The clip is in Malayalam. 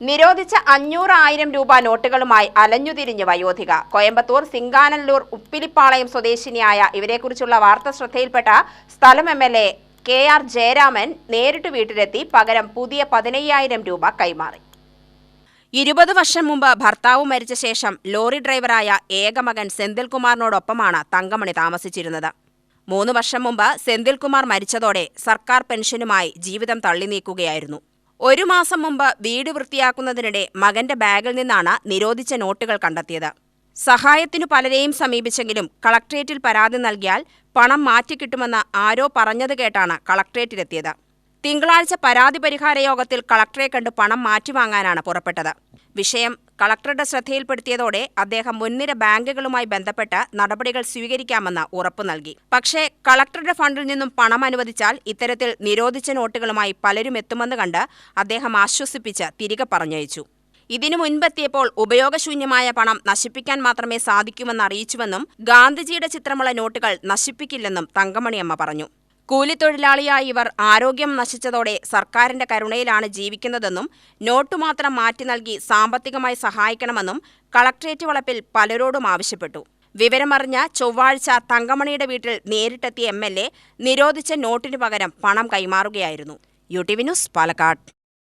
നിരോധിച്ച അഞ്ഞൂറായിരം രൂപ നോട്ടുകളുമായി അലഞ്ഞുതിരിഞ്ഞ് വയോധിക. കോയമ്പത്തൂർ സിംഗാനല്ലൂർ ഉപ്പിലിപ്പാളയം സ്വദേശിനിയായ ഇവരെക്കുറിച്ചുള്ള വാർത്ത ശ്രദ്ധയിൽപ്പെട്ട സ്ഥലം M L A K R Jayaraman നേരിട്ട് വീട്ടിലെത്തി പകരം പുതിയ പതിനയ്യായിരം രൂപ കൈമാറി. ഇരുപത് വർഷം മുമ്പ് ഭർത്താവ് മരിച്ച ശേഷം ലോറി ഡ്രൈവറായ ഏകമകൻ സെന്തിൽകുമാറിനോടൊപ്പമാണ് തങ്കമണി താമസിച്ചിരുന്നത്. മൂന്ന് വർഷം മുമ്പ് സെന്തിൽകുമാർ മരിച്ചതോടെ സർക്കാർ പെൻഷനുമായി ജീവിതം തള്ളി നീക്കുകയായിരുന്നു ഒരു മാസം മുമ്പ് വീട് വൃത്തിയാക്കുന്നതിനിടെ മകന്റെ ബാഗിൽ നിന്നാണ് നിരോധിച്ച നോട്ടുകൾ കണ്ടെത്തിയത്. സഹായത്തിനു പലരെയും സമീപിച്ചെങ്കിലും കളക്ട്രേറ്റിൽ പരാതി നൽകിയാൽ പണം മാറ്റിക്കിട്ടുമെന്ന് ആരോ പറഞ്ഞത് കേട്ടാണ് കളക്ട്രേറ്റിലെത്തിയത്. തിങ്കളാഴ്ച പരാതി പരിഹാര യോഗത്തിൽ കളക്ടറെ കണ്ട് പണം മാറ്റിവാങ്ങാനാണ് പുറപ്പെട്ടത്. വിഷയം കളക്ടറുടെ ശ്രദ്ധയിൽപ്പെടുത്തിയതോടെ അദ്ദേഹം മുൻനിര ബാങ്കുകളുമായി ബന്ധപ്പെട്ട് നടപടികൾ സ്വീകരിക്കാമെന്ന് ഉറപ്പു നൽകി. പക്ഷേ കളക്ടറുടെ ഫണ്ടിൽ നിന്നും പണം അനുവദിച്ചാൽ ഇത്തരത്തിൽ നിരോധിച്ച നോട്ടുകളുമായി പലരും എത്തുമെന്ന് കണ്ട് അദ്ദേഹം ആശ്വസിപ്പിച്ച് തിരികെ പറഞ്ഞയച്ചു. ഇതിനു മുൻപെത്തിയപ്പോൾ ഉപയോഗശൂന്യമായ പണം നശിപ്പിക്കാൻ മാത്രമേ സാധിക്കുമെന്ന് അറിയിച്ചുവെന്നും ഗാന്ധിജിയുടെ ചിത്രമുള്ള നോട്ടുകൾ നശിപ്പിക്കില്ലെന്നും തങ്കമണിയമ്മ പറഞ്ഞു. കൂലിത്തൊഴിലാളിയായ ഇവർ ആരോഗ്യം നശിച്ചതോടെ സർക്കാരിന്റെ കരുണയിലാണ് ജീവിക്കുന്നതെന്നും നോട്ടു മാത്രം മാറ്റി നൽകി സാമ്പത്തികമായി സഹായിക്കണമെന്നും കളക്ട്രേറ്റ് വളപ്പിൽ പലരോടും ആവശ്യപ്പെട്ടു. വിവരമറിഞ്ഞ ചൊവ്വാഴ്ച തങ്കമണിയുടെ വീട്ടിൽ നേരിട്ടെത്തിയ എം എൽ എ നിരോധിച്ച നോട്ടിനു പകരം പണം കൈമാറുകയായിരുന്നു. U T V news Palakkad.